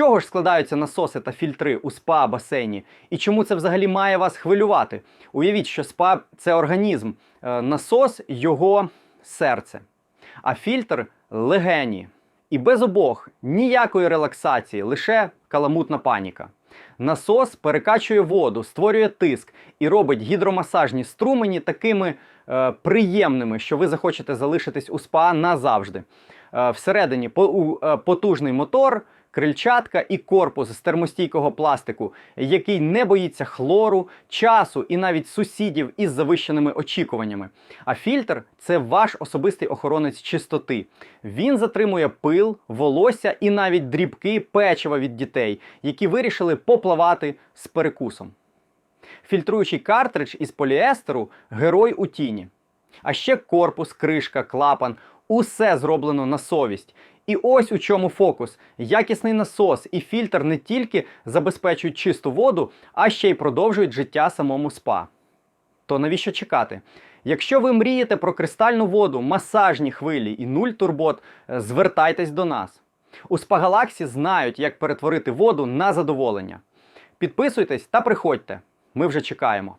чого ж складаються насоси та фільтри у спа басейні? І чому це взагалі має вас хвилювати? Уявіть, що спа це організм, е, насос його серце, а фільтр легені. І без обох ніякої релаксації, лише каламутна паніка. Насос перекачує воду, створює тиск і робить гідромасажні струмені такими е, приємними, що ви захочете залишитись у спа назавжди. Е, всередині е, потужний мотор, крильчатка і корпус з термостійкого пластику, який не боїться хлору, часу і навіть сусідів із завищеними очікуваннями. А фільтр це ваш особистий охоронець чистоти. Він затримує пил, волосся і навіть дрібки печива від дітей, які вирішили поплавати з перекусом. Фільтруючий картридж із поліестеру герой у тіні. А ще корпус, кришка, клапан усе зроблено на совість. І ось у чому фокус: якісний насос і фільтр не тільки забезпечують чисту воду, а ще й продовжують життя самому спа. То навіщо чекати? Якщо ви мрієте про кристальну воду, масажні хвилі і нуль турбот, е, звертайтесь до нас. У Спагалаксі знають, як перетворити воду на задоволення. Підписуйтесь та приходьте. Ми вже чекаємо.